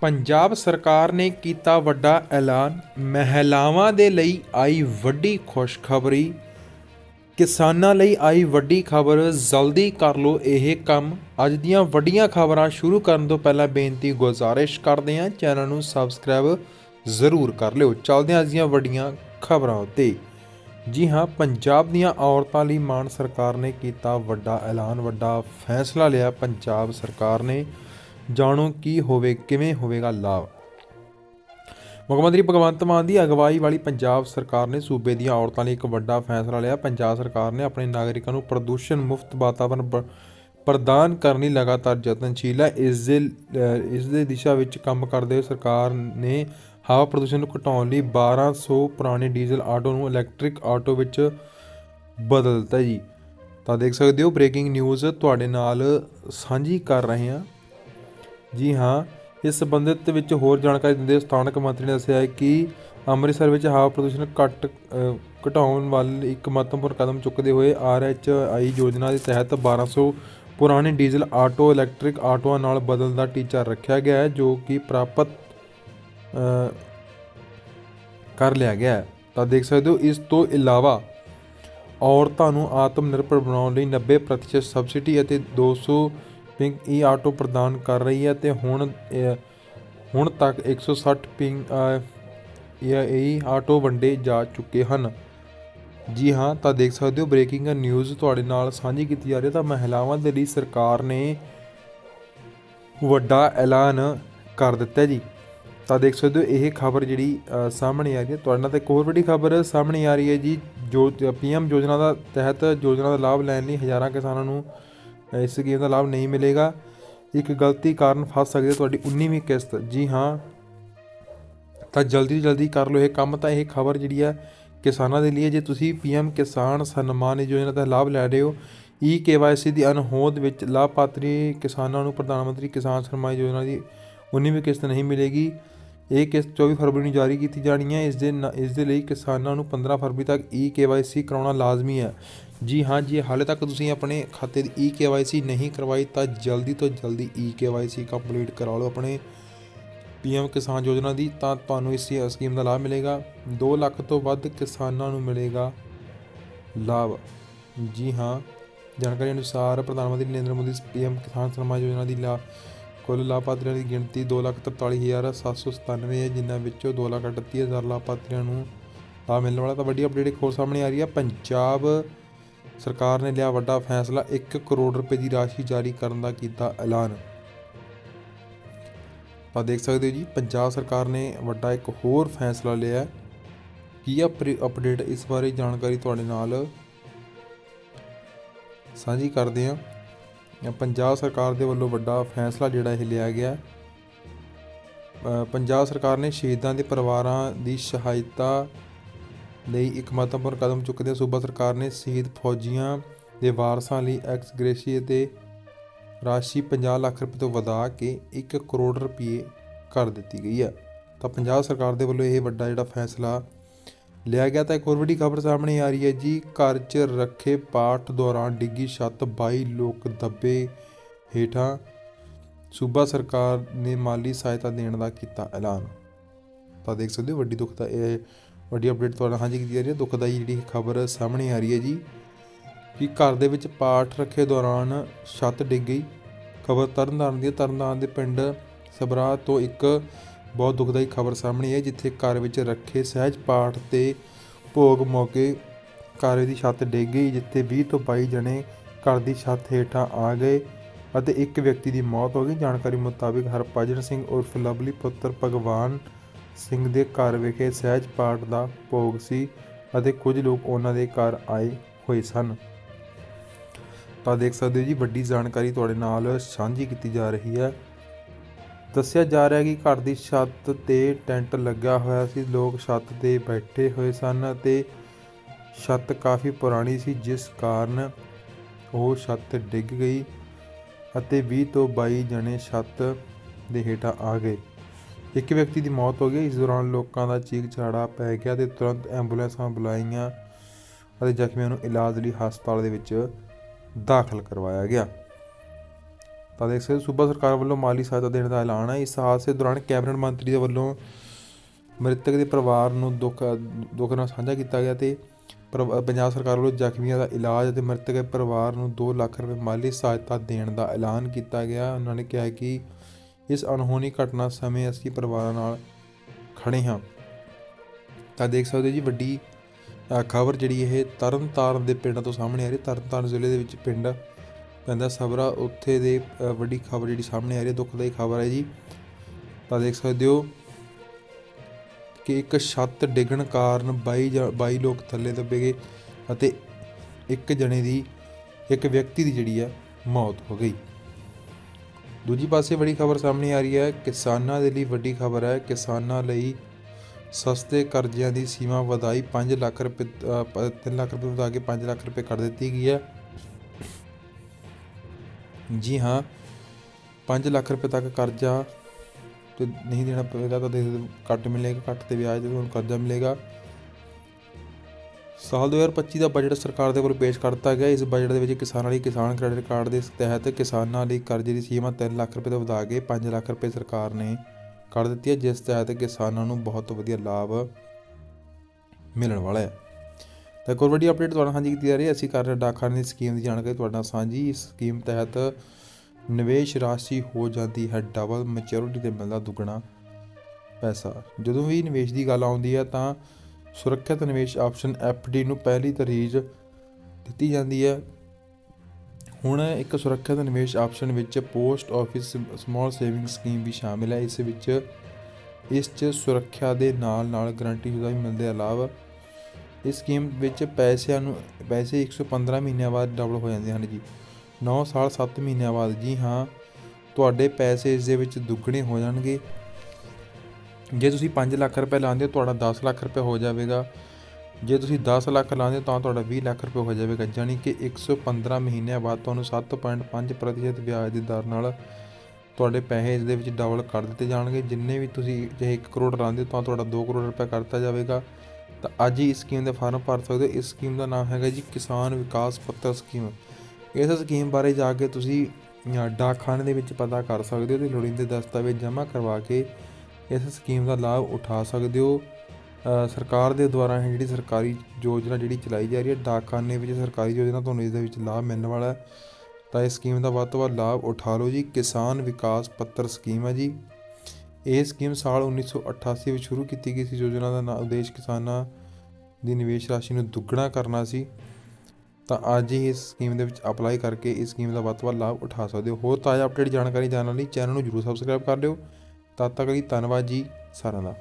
ਪੰਜਾਬ ਸਰਕਾਰ ਨੇ ਕੀਤਾ ਵੱਡਾ ਐਲਾਨ। ਮਹਿਲਾਵਾਂ ਦੇ ਲਈ ਆਈ ਵੱਡੀ ਖੁਸ਼ਖਬਰੀ। ਕਿਸਾਨਾਂ ਲਈ ਆਈ ਵੱਡੀ ਖਬਰ, ਜਲਦੀ ਕਰ ਲਓ ਇਹ ਕੰਮ। ਅੱਜ ਦੀਆਂ ਵੱਡੀਆਂ ਖਬਰਾਂ ਸ਼ੁਰੂ ਕਰਨ ਤੋਂ ਪਹਿਲਾਂ ਬੇਨਤੀ ਗੁਜ਼ਾਰਿਸ਼ ਕਰਦੇ ਹਾਂ। ਚੈਨਲ ਨੂੰ ਸਬਸਕ੍ਰਾਈਬ ਜ਼ਰੂਰ ਕਰ ਲਿਓ। ਚੱਲਦੇ ਹਾਂ ਅੱਜ ਦੀਆਂ ਵੱਡੀਆਂ ਖਬਰਾਂ ਉੱਤੇ। ਜੀ ਹਾਂ, ਪੰਜਾਬ ਦੀਆਂ ਔਰਤਾਂ ਲਈ ਮਾਨ ਸਰਕਾਰ ਨੇ ਕੀਤਾ ਵੱਡਾ ਐਲਾਨ, ਵੱਡਾ ਫੈਸਲਾ ਲਿਆ। ਪੰਜਾਬ ਸਰਕਾਰ ਨੇ ਜਾਣੋ ਕੀ ਹੋਵੇ, ਕਿਵੇਂ ਹੋਵੇਗਾ ਲਾਭ। ਮੁੱਖ ਮੰਤਰੀ ਭਗਵੰਤ ਮਾਨ ਦੀ ਅਗਵਾਈ ਵਾਲੀ ਪੰਜਾਬ ਸਰਕਾਰ ਨੇ ਸੂਬੇ ਦੀਆਂ ਔਰਤਾਂ ਲਈ ਇੱਕ ਵੱਡਾ ਫੈਸਲਾ ਲਿਆ। ਪੰਜਾਬ ਸਰਕਾਰ ਨੇ ਆਪਣੇ ਨਾਗਰਿਕਾਂ ਨੂੰ ਪ੍ਰਦੂਸ਼ਣ ਮੁਕਤ ਵਾਤਾਵਰਣ ਪ੍ਰਦਾਨ ਕਰਨ ਲਈ ਲਗਾਤਾਰ ਯਤਨਸ਼ੀਲ ਹੈ ਇਸ ਦੇ ਇਸ ਦੇ ਦਿਸ਼ਾ ਵਿੱਚ ਕੰਮ ਕਰਦੇ ਹੋਏ ਸਰਕਾਰ ਨੇ ਹਵਾ ਪ੍ਰਦੂਸ਼ਣ ਨੂੰ ਘਟਾਉਣ ਲਈ 1200 ਪੁਰਾਣੇ ਡੀਜ਼ਲ ਆਟੋ ਨੂੰ ਇਲੈਕਟ੍ਰਿਕ ਆਟੋ ਵਿੱਚ ਬਦਲ ਦਿੱਤਾ ਜੀ। ਤਾਂ ਦੇਖ ਸਕਦੇ ਹੋ, ਬ੍ਰੇਕਿੰਗ ਨਿਊਜ਼ ਤੁਹਾਡੇ ਨਾਲ ਸਾਂਝੀ ਕਰ ਰਹੇ ਹਾਂ। ਜੀ ਹਾਂ, ਇਸ ਸੰਬੰਧਿਤ ਵਿੱਚ ਹੋਰ ਜਾਣਕਾਰੀ ਦਿੰਦੇ ਸਥਾਨਕ ਮੰਤਰੀ ਨੇ ਦੱਸਿਆ ਹੈ ਕਿ ਅੰਮ੍ਰਿਤਸਰ ਵਿੱਚ ਹਵਾ ਪ੍ਰਦੂਸ਼ਣ ਘਟ ਘਟਾਉਣ ਵੱਲ ਇੱਕ ਮਹੱਤਵਪੂਰਨ ਕਦਮ ਚੁੱਕਦੇ ਹੋਏ ਆਰ ਐੱਚ ਆਈ ਯੋਜਨਾ ਦੇ ਤਹਿਤ 1200 ਪੁਰਾਣੇ ਡੀਜ਼ਲ ਆਟੋ, ਇਲੈਕਟ੍ਰਿਕ ਆਟੋਆਂ ਨਾਲ ਬਦਲਣ ਦਾ ਟੀਚਾ ਰੱਖਿਆ ਗਿਆ ਹੈ, ਜੋ ਕਿ ਪ੍ਰਾਪਤ ਕਰ ਲਿਆ ਗਿਆ ਹੈ। ਤਾਂ ਦੇਖ ਸਕਦੇ ਹੋ, ਇਸ ਤੋਂ ਇਲਾਵਾ ਔਰਤਾਂ ਨੂੰ ਆਤਮ ਨਿਰਭਰ ਬਣਾਉਣ ਲਈ 90% ਸਬਸਿਡੀ ਅਤੇ 200 ਪਿੰਕ ਈ ਆਟੋ ਪ੍ਰਦਾਨ ਕਰ ਰਹੀ ਹੈ ਤੇ ਹੁਣ ਹੁਣ ਤੱਕ 160 ਪਿੰਗ ਈ ਆਟੋ ਵੰਡੇ ਜਾ ਚੁੱਕੇ ਹਨ। ਜੀ ਹਾਂ, ਤਾਂ ਦੇਖ ਸਕਦੇ ਹੋ ਬ੍ਰੇਕਿੰਗ ਨਿਊਜ਼ ਤੁਹਾਡੇ ਨਾਲ ਸਾਂਝੀ ਕੀਤੀ ਜਾ ਰਹੀ ਹੈ। ਤਾਂ ਮਹਿਲਾਵਾਂ ਦੇ ਲਈ ਸਰਕਾਰ ਨੇ ਵੱਡਾ ਐਲਾਨ ਕਰ ਦਿੱਤਾ ਜੀ। ਤਾਂ ਦੇਖ ਸਕਦੇ ਹੋ, ਇਹ ਖਬਰ ਜਿਹੜੀ ਸਾਹਮਣੇ ਆ ਰਹੀ ਹੈ। ਤੁਹਾਡੇ ਨਾਲ ਤੇ ਇੱਕ ਹੋਰ ਵੱਡੀ ਖਬਰ ਸਾਹਮਣੇ ਆ ਰਹੀ ਹੈ ਜੀ। ਜੋ, ਪੀਐਮ ਯੋਜਨਾ ਦਾ ਤਹਿਤ ਯੋਜਨਾ ਦਾ ਲਾਭ ਲੈਣ ਲਈ ਹਜ਼ਾਰਾਂ ਕਿਸਾਨਾਂ ਨੂੰ ਇਸ ਸਕੀਮ ਦਾ ਲਾਭ ਨਹੀਂ ਮਿਲੇਗਾ। ਇੱਕ ਗਲਤੀ ਕਾਰਨ ਫਸ ਸਕਦੇ ਹੈ ਤੁਹਾਡੀ 19ਵੀਂ ਕਿਸ਼ਤ। ਜੀ ਹਾਂ। ਤਾਂ ਜਲਦੀ ਤੋਂ ਜਲਦੀ ਕਰ ਲਓ ਇਹ ਕੰਮ। ਤਾਂ ਇਹ ਖਬਰ ਜਿਹੜੀ ਹੈ ਕਿਸਾਨਾਂ ਦੇ ਲਈ ਹੈ। ਜੇ ਤੁਸੀਂ ਪੀਐਮ ਕਿਸਾਨ ਸਨਮਾਨ ਯੋਜਨਾ ਦਾ ਲਾਭ ਲੈ ਰਹੇ ਹੋ, ਈ ਕੇਵਾਈਸੀ ਦੀ ਅਨਹੋਦ ਵਿੱਚ ਲਾਭਪਾਤਰੀ ਕਿਸਾਨਾਂ ਨੂੰ ਪ੍ਰਧਾਨ ਮੰਤਰੀ ਕਿਸਾਨ ਸਨਮਾਨ ਯੋਜਨਾ ਦੀ 19ਵੀਂ ਕਿਸ਼ਤ ਨਹੀਂ ਮਿਲੇਗੀ। ਇਹ ਕਿਸ਼ਤ 24 ਫਰਵਰੀ ਨੂੰ ਜਾਰੀ ਕੀਤੀ ਜਾਣੀ ਹੈ। ਇਸ ਦੇ ਨਾ- ਇਸ ਦੇ ਲਈ ਕਿਸਾਨਾਂ ਨੂੰ 15 ਫਰਵਰੀ ਤੱਕ ਈ ਕੇਵਾਈਸੀ ਕਰਾਉਣਾ ਲਾਜ਼ਮੀ ਹੈ। ਜੀ ਹਾਂ ਜੀ, ਹਾਲੇ ਤੱਕ ਤੁਸੀਂ ਆਪਣੇ ਖਾਤੇ ਦੀ ਈ ਕੇਵਾਈਸੀ ਨਹੀਂ ਕਰਵਾਈ, ਤਾਂ ਜਲਦੀ ਤੋਂ ਜਲਦੀ ਈ ਕੇਵਾਈਸੀ ਕੰਪਲੀਟ ਕਰਾ ਲਓ ਆਪਣੇ ਪੀਐਮ ਕਿਸਾਨ ਯੋਜਨਾ ਦੀ, ਤਾਂ ਤੁਹਾਨੂੰ ਇਸ ਸਕੀਮ ਦਾ ਲਾਭ ਮਿਲੇਗਾ। 2 ਲੱਖ ਤੋਂ ਵੱਧ ਕਿਸਾਨਾਂ ਨੂੰ ਮਿਲੇਗਾ ਲਾਭ। ਜੀ ਹਾਂ, ਜਾਣਕਾਰੀ ਅਨੁਸਾਰ ਪ੍ਰਧਾਨ ਮੰਤਰੀ ਨਰਿੰਦਰ ਮੋਦੀ ਪੀਐਮ ਕਿਸਾਨ ਸਨਮਾਨ ਯੋਜਨਾ ਦੀ ਲਾ, ਕੁੱਲ ਲਾਭਪਾਤਰੀਆਂ ਦੀ ਗਿਣਤੀ 243797 ਹੈ, ਜਿਨ੍ਹਾਂ ਵਿੱਚੋਂ 238000 ਲਾਭਪਾਤਰੀਆਂ ਨੂੰ ਲਾਭ ਮਿਲਣ ਵਾਲਾ। ਤਾਂ ਵੱਡੀ ਅਪਡੇਟ ਇੱਕ ਹੋਰ ਸਾਹਮਣੇ ਆ ਰਹੀ ਹੈ, ਪੰਜਾਬ ਸਰਕਾਰ ਨੇ ਲਿਆ ਵੱਡਾ ਫੈਸਲਾ 1 ਕਰੋੜ ਰੁਪਏ ਦੀ ਰਾਸ਼ੀ ਜਾਰੀ ਕਰਨ ਦਾ ਕੀਤਾ ਐਲਾਨ। ਤਾਂ ਦੇਖ ਸਕਦੇ ਹੋ ਜੀ, ਪੰਜਾਬ ਸਰਕਾਰ ਨੇ ਵੱਡਾ ਇੱਕ ਹੋਰ ਫੈਸਲਾ ਲਿਆ ਕੀ ਆ ਅਪਡੇਟ? ਇਸ ਬਾਰੇ ਜਾਣਕਾਰੀ ਤੁਹਾਡੇ ਨਾਲ ਸਾਂਝੀ ਕਰਦੇ ਹਾਂ। ਪੰਜਾਬ ਸਰਕਾਰ ਦੇ ਵੱਲੋਂ ਵੱਡਾ ਫੈਸਲਾ ਜਿਹੜਾ ਇਹ ਲਿਆ ਗਿਆ ਪੰਜਾਬ ਸਰਕਾਰ ਨੇ ਸ਼ਹੀਦਾਂ ਦੇ ਪਰਿਵਾਰਾਂ ਦੀ ਸਹਾਇਤਾ ਲਈ ਇੱਕ ਮਹੱਤਵਪੂਰਨ ਕਦਮ ਚੁੱਕਦੇ ਸੂਬਾ ਸਰਕਾਰ ਨੇ ਸ਼ਹੀਦ ਫੌਜੀਆਂ ਦੇ ਵਾਰਸਾਂ ਲਈ ਐਕਸ ਗ੍ਰੇਸ਼ੀਏ ਤੇ ਰਾਸ਼ੀ 50 ਲੱਖ ਰੁਪਏ ਤੋਂ ਵਧਾ ਕੇ 1 ਕਰੋੜ ਰੁਪਏ ਕਰ ਦਿੱਤੀ ਗਈ ਹੈ। ਤਾਂ ਪੰਜਾਬ ਸਰਕਾਰ ਦੇ ਵੱਲੋਂ ਇਹ ਵੱਡਾ ਜਿਹੜਾ ਫੈਸਲਾ ਲਿਆ ਗਿਆ, ਤਾਂ ਇੱਕ ਹੋਰ ਵੱਡੀ ਖਬਰ ਸਾਹਮਣੇ ਆ ਰਹੀ ਹੈ ਜੀ। ਘਰ 'ਚ ਰੱਖੇ ਪਾਠ ਦੌਰਾਨ ਡਿੱਗੀ ਛੱਤ 22 ਲੋਕ ਦੱਬੇ ਹੇਠਾਂ ਸੂਬਾ ਸਰਕਾਰ ਨੇ ਮਾਲੀ ਸਹਾਇਤਾ ਦੇਣ ਦਾ ਕੀਤਾ ਐਲਾਨ। ਤਾਂ ਦੇਖ ਸਕਦੇ ਹੋ, ਵੱਡੀ ਦੁੱਖ ਦਾ ਇਹ ਵੱਡੀ ਅਪਡੇਟ ਤੁਹਾਡਾ ਹਾਂਜੀ ਕੀਤੀ ਜਾ ਰਹੀ ਹੈ। ਦੁਖਦਾਈ ਜਿਹੜੀ ਖਬਰ ਸਾਹਮਣੇ ਆ ਰਹੀ ਹੈ ਜੀ ਕਿ ਘਰ ਦੇ ਵਿੱਚ ਪਾਠ ਰੱਖੇ ਦੌਰਾਨ ਛੱਤ ਡਿੱਗ ਗਈ। ਖਬਰ ਤਰਨਤਾਰਨ ਦੀ ਤਰਨਤਾਰਨ ਦੇ ਪਿੰਡ ਸਬਰਾ ਤੋਂ ਇੱਕ ਬਹੁਤ ਦੁਖਦਾਈ ਖਬਰ ਸਾਹਮਣੇ ਹੈ ਜਿੱਥੇ ਘਰ ਵਿੱਚ ਰੱਖੇ ਸਹਿਜ ਪਾਠ ਤੇ ਭੋਗ ਮੌਕੇ ਘਰ ਦੀ ਛੱਤ ਡਿੱਗ ਗਈ, ਜਿੱਥੇ 20 ਤੋਂ 22 ਜਣੇ ਘਰ ਦੀ ਛੱਤ ਹੇਠਾਂ ਆ ਗਏ ਅਤੇ ਇੱਕ ਵਿਅਕਤੀ ਦੀ ਮੌਤ ਹੋ ਗਈ। ਜਾਣਕਾਰੀ ਮੁਤਾਬਿਕ ਹਰਭਜਨ ਸਿੰਘ ਉਰਫ ਲਵਲੀ ਪੁੱਤਰ ਭਗਵਾਨ ਸਿੰਘ ਦੇ ਘਰ ਵਿਖੇ ਸਹਿਜ ਪਾਠ ਦਾ ਭੋਗ ਸੀ ਅਤੇ ਕੁਝ ਲੋਕ ਉਹਨਾਂ ਦੇ ਘਰ ਆਏ ਹੋਏ ਸਨ। ਤਾਂ ਦੇਖ ਸਕਦੇ ਹੋ ਜੀ, ਵੱਡੀ ਜਾਣਕਾਰੀ ਤੁਹਾਡੇ ਨਾਲ ਸਾਂਝੀ ਕੀਤੀ ਜਾ ਰਹੀ ਹੈ। ਦੱਸਿਆ ਜਾ ਰਿਹਾ ਕਿ ਘਰ ਦੀ ਛੱਤ ਤੇ ਟੈਂਟ ਲੱਗਾ ਹੋਇਆ ਸੀ। ਲੋਕ ਛੱਤ ਤੇ ਬੈਠੇ ਹੋਏ ਸਨ ਅਤੇ ਛੱਤ ਕਾਫੀ ਪੁਰਾਣੀ ਸੀ, ਜਿਸ ਕਾਰਨ ਉਹ ਛੱਤ ਡਿੱਗ ਗਈ ਅਤੇ 20 ਤੋਂ 22 ਜਣੇ ਛੱਤ ਦੇ ਹੇਠਾਂ ਆ ਗਏ। ਇੱਕ ਵਿਅਕਤੀ ਦੀ ਮੌਤ ਹੋ ਗਈ। ਇਸ ਦੌਰਾਨ ਲੋਕਾਂ ਦਾ ਚੀਕ ਚਿਹਾੜਾ ਪੈ ਗਿਆ ਤੇ ਤੁਰੰਤ ਐਂਬੂਲੈਂਸਾਂ ਬੁਲਾਈਆਂ ਅਤੇ ਜ਼ਖਮੀਆਂ ਨੂੰ ਇਲਾਜ ਲਈ ਹਸਪਤਾਲ ਦੇ ਵਿੱਚ ਦਾਖਲ ਕਰਵਾਇਆ ਗਿਆ। ਤਾਂ ਦੇਖ ਸਕਦੇ ਹੋ, ਸੂਬਾ ਸਰਕਾਰ ਵੱਲੋਂ ਮਾਲੀ ਸਹਾਇਤਾ ਦੇਣ ਦਾ ਐਲਾਨ ਹੈ। ਇਸ ਹਾਦਸੇ ਦੌਰਾਨ ਕੈਬਨਿਟ ਮੰਤਰੀ ਦੇ ਵੱਲੋਂ ਮ੍ਰਿਤਕ ਦੇ ਪਰਿਵਾਰ ਨੂੰ ਦੁੱਖ ਦੁੱਖ ਨਾਲ ਸਾਂਝਾ ਕੀਤਾ ਗਿਆ ਤੇ ਪਰ- ਪੰਜਾਬ ਸਰਕਾਰ ਵੱਲੋਂ ਜ਼ਖਮੀਆਂ ਦਾ ਇਲਾਜ ਅਤੇ ਮ੍ਰਿਤਕ ਦੇ ਪਰਿਵਾਰ ਨੂੰ 2 ਲੱਖ ਰੁਪਏ ਮਾਲੀ ਸਹਾਇਤਾ ਦੇਣ ਦਾ ਐਲਾਨ ਕੀਤਾ ਗਿਆ। ਉਹਨਾਂ ਨੇ ਕਿਹਾ ਕਿ ਇਸ ਅਣਹੋਣੀ ਘਟਨਾ ਸਮੇਂ ਅਸੀਂ ਪਰਿਵਾਰਾਂ ਨਾਲ ਖੜੇ ਹਾਂ। ਤਾਂ ਦੇਖ ਸਕਦੇ ਹੋ ਜੀ ਵੱਡੀ ਖਬਰ ਜਿਹੜੀ ਇਹ ਤਰਨਤਾਰਨ ਦੇ ਪਿੰਡ ਤੋਂ ਸਾਹਮਣੇ ਆ ਰਹੀ ਹੈ। ਤਰਨਤਾਰਨ ਜ਼ਿਲ੍ਹੇ ਦੇ ਵਿੱਚ ਪਿੰਡ ਪੈਂਦਾ ਸਬਰਾ। ਉੱਥੇ ਦੇ ਵੱਡੀ ਖਬਰ ਜਿਹੜੀ ਸਾਹਮਣੇ ਆ ਰਹੀ ਹੈ, ਦੁਖਦਾਈ ਖਬਰ ਹੈ ਜੀ। ਤਾਂ ਦੇਖ ਸਕਦੇ ਹੋ ਕਿ ਇੱਕ ਛੱਤ ਡਿੱਗਣ ਕਾਰਨ 22 ਜ- 22 ਲੋਕ ਥੱਲੇ ਦੱਬੇ ਗਏ ਅਤੇ ਇੱਕ ਜਣੇ ਦੀ, ਇੱਕ ਵਿਅਕਤੀ ਦੀ ਜਿਹੜੀ ਹੈ ਮੌਤ ਹੋ ਗਈ। ਦੂਜੀ ਪਾਸੇ ਬੜੀ ਖਬਰ ਸਾਹਮਣੇ ਆ ਰਹੀ ਹੈ, ਕਿਸਾਨਾਂ ਦੇ ਲਈ ਵੱਡੀ ਖਬਰ ਹੈ, ਕਿਸਾਨਾਂ ਲਈ ਸਸਤੇ ਕਰਜ਼ਿਆਂ ਦੀ ਸੀਮਾ ਵਧਾਈ 5 ਲੱਖ ਰੁਪਏ 3 ਲੱਖ ਰੁਪਏ ਵਧਾ ਕੇ 5 ਲੱਖ ਰੁਪਏ ਕਰ ਦਿੱਤੀ ਗਈ ਹੈ। ਜੀ ਹਾਂ 5 ਲੱਖ ਰੁਪਏ ਤੱਕ ਕਰਜ਼ਾ ਤੇ ਨਹੀਂ ਦੇਣਾ ਪਵੇਗਾ ਤਾਂ ਦੇ ਘੱਟ ਮਿਲੇਗਾ, ਘੱਟ ਤੇ ਵਿਆਜ ਤੇ ਤੁਹਾਨੂੰ ਕਰਜ਼ਾ ਮਿਲੇਗਾ। ਸਾਲ 2025 ਦਾ ਬਜਟ ਸਰਕਾਰ ਦੇ ਵੱਲੋਂ ਪੇਸ਼ ਕਰ ਦਿੱਤਾ ਗਿਆ। ਇਸ ਬਜਟ ਦੇ ਵਿੱਚ ਕਿਸਾਨਾਂ ਲਈ ਕਿਸਾਨ ਕ੍ਰੈਡਿਟ ਕਾਰਡ ਦੇ ਤਹਿਤ ਕਿਸਾਨਾਂ ਲਈ ਕਰਜ਼ੇ ਦੀ ਸੀਮਾ 3 ਲੱਖ ਰੁਪਏ ਤੋਂ ਵਧਾ ਕੇ 5 ਲੱਖ ਰੁਪਏ ਸਰਕਾਰ ਨੇ ਕਰ ਦਿੱਤੀ ਹੈ, ਜਿਸ ਤਹਿਤ ਕਿਸਾਨਾਂ ਨੂੰ ਬਹੁਤ ਵਧੀਆ ਲਾਭ ਮਿਲਣ ਵਾਲਾ ਹੈ। ਤਾਂ ਇੱਕ ਹੋਰ ਵੱਡੀ ਅਪਡੇਟ ਤੁਹਾਡਾ ਸਾਂਝੀ ਕੀਤੀ ਜਾ ਰਹੀ ਹੈ। ਅਸੀਂ ਕਰ ਰਹੇ ਡਾਕਖਾਨੇ ਦੀ ਸਕੀਮ ਦੀ ਜਾਣਕਾਰੀ ਤੁਹਾਡੇ ਨਾਲ ਸਾਂਝੀ। ਇਸ ਸਕੀਮ ਤਹਿਤ ਨਿਵੇਸ਼ ਰਾਸ਼ੀ ਹੋ ਜਾਂਦੀ ਹੈ ਡਬਲ ਮੈਚੁਰਿਟੀ ਤੇ ਮਿਲਦਾ ਦੁੱਗਣਾ ਪੈਸਾ। ਜਦੋਂ ਵੀ ਨਿਵੇਸ਼ ਦੀ ਗੱਲ ਆਉਂਦੀ ਹੈ ਤਾਂ ਸੁਰੱਖਿਅਤ ਨਿਵੇਸ਼ ਆਪਸ਼ਨ ਡੀ ਨੂੰ ਪਹਿਲੀ ਤਰਜੀਹ ਦਿੱਤੀ ਜਾਂਦੀ ਹੈ। ਹੁਣ ਇੱਕ ਸੁਰੱਖਿਅਤ ਨਿਵੇਸ਼ ਆਪਸ਼ਨ ਵਿੱਚ post office small saving scheme ਵੀ ਸ਼ਾਮਿਲ ਹੈ। ਇਸ ਵਿੱਚ ਇਸ 'ਚ ਸੁਰੱਖਿਆ ਦੇ ਨਾਲ ਨਾਲ ਗਰੰਟੀ ਸ਼ੁਦਾ ਵੀ ਮਿਲਦੇ ਆ ਇਸ ਸਕੀਮ ਵਿੱਚ ਪੈਸਿਆਂ ਨੂੰ ਪੈਸੇ 115 ਮਹੀਨਿਆਂ ਬਾਅਦ ਡਬਲ ਹੋ ਜਾਂਦੇ ਹਨ ਜੀ। 9 ਸਾਲ 7 ਮਹੀਨਿਆਂ ਬਾਅਦ। ਜੀ ਹਾਂ, ਤੁਹਾਡੇ ਪੈਸੇ ਇਸ ਦੇ ਵਿੱਚ ਦੁੱਗਣੇ ਹੋ ਜਾਣਗੇ। ਜੇ ਤੁਸੀਂ 5 ਲੱਖ ਰੁਪਏ ਲਾਉਂਦੇ ਹੋ, ਤੁਹਾਡਾ 10 ਲੱਖ ਰੁਪਏ ਹੋ ਜਾਵੇਗਾ। ਜੇ ਤੁਸੀਂ 10 ਲੱਖ ਲਾਉਂਦੇ ਹੋ, ਤਾਂ ਤੁਹਾਡਾ 20 ਲੱਖ ਰੁਪਏ ਹੋ ਜਾਵੇਗਾ। ਯਾਨੀ ਕਿ 115 ਮਹੀਨਿਆਂ ਬਾਅਦ ਤੁਹਾਨੂੰ 7.5% ਵਿਆਜ ਦੀ ਦਰ ਨਾਲ ਤੁਹਾਡੇ ਪੈਸੇ ਇਸ ਦੇ ਵਿੱਚ ਡਬਲ ਕਰ ਦਿੱਤੇ ਜਾਣਗੇ। ਜਿੰਨੇ ਵੀ ਤੁਸੀਂ ਜੇ 1 ਕਰੋੜ ਲਾਉਂਦੇ ਹੋ, ਤਾਂ ਤੁਹਾਡਾ 2 ਕਰੋੜ ਰੁਪਏ ਕਰਤਾ ਜਾਵੇਗਾ। ਤਾਂ ਅੱਜ ਹੀ ਇਸ ਸਕੀਮ ਦੇ ਫਾਰਮ ਭਰ ਸਕਦੇ ਹੋ। ਇਸ ਸਕੀਮ ਦਾ ਨਾਮ ਹੈਗਾ ਜੀ ਕਿਸਾਨ ਵਿਕਾਸ ਪੱਤਰ ਸਕੀਮ ਇਸ ਸਕੀਮ ਬਾਰੇ ਜਾ ਕੇ ਤੁਸੀਂ ਡਾਕਖਾਨੇ ਦੇ ਵਿੱਚ ਪਤਾ ਕਰ ਸਕਦੇ ਹੋ ਤੇ ਲੋੜੀਂਦੇ ਦਸਤਾਵੇਜ਼ ਜਮ੍ਹਾਂ ਕਰਵਾ ਕੇ ਇਸ ਸਕੀਮ ਦਾ ਲਾਭ ਉਠਾ ਸਕਦੇ ਹੋ। ਸਰਕਾਰ ਦੇ ਦੁਆਰਾ ਇਹ ਜਿਹੜੀ ਸਰਕਾਰੀ ਯੋਜਨਾ ਜਿਹੜੀ ਚਲਾਈ ਜਾ ਰਹੀ ਹੈ, ਡਾਕਖਾਨੇ ਵਿੱਚ ਸਰਕਾਰੀ ਯੋਜਨਾ ਤੁਹਾਨੂੰ ਇਸ ਦੇ ਵਿੱਚ ਲਾਭ ਮਿਲਣ ਵਾਲਾ ਹੈ। ਤਾਂ ਇਸ ਸਕੀਮ ਦਾ ਵੱਧ ਤੋਂ ਵੱਧ ਲਾਭ ਉਠਾ ਲਓ ਜੀ। ਕਿਸਾਨ ਵਿਕਾਸ ਪੱਤਰ ਸਕੀਮ ਹੈ ਜੀ। ਇਹ ਸਕੀਮ ਸਾਲ 1988 ਵਿੱਚ ਸ਼ੁਰੂ ਕੀਤੀ ਗਈ ਸੀ। ਯੋਜਨਾ ਦਾ ਉਦੇਸ਼ ਕਿਸਾਨਾਂ ਦੀ ਨਿਵੇਸ਼ ਰਾਸ਼ੀ ਨੂੰ ਦੁੱਗਣਾ ਕਰਨਾ ਸੀ। ਤਾਂ ਅੱਜ ਹੀ ਇਸ ਸਕੀਮ ਦੇ ਵਿੱਚ ਅਪਲਾਈ ਕਰਕੇ ਇਸ ਸਕੀਮ ਦਾ ਵੱਧ ਤੋਂ ਵੱਧ ਲਾਭ ਉਠਾ ਸਕਦੇ ਹੋ। ਹੋਰ ਤਾਜ਼ਾ ਅਪਡੇਟ ਜਾਣਕਾਰੀ ਜਾਣਨ ਲਈ ਚੈਨਲ ਨੂੰ ਜਰੂਰ ਸਬਸਕ੍ਰਾਈਬ ਕਰ ਲਿਓ। ਤਦ ਤੱਕ ਲਈ ਧੰਨਵਾਦ ਜੀ ਸਾਰਿਆਂ ਦਾ।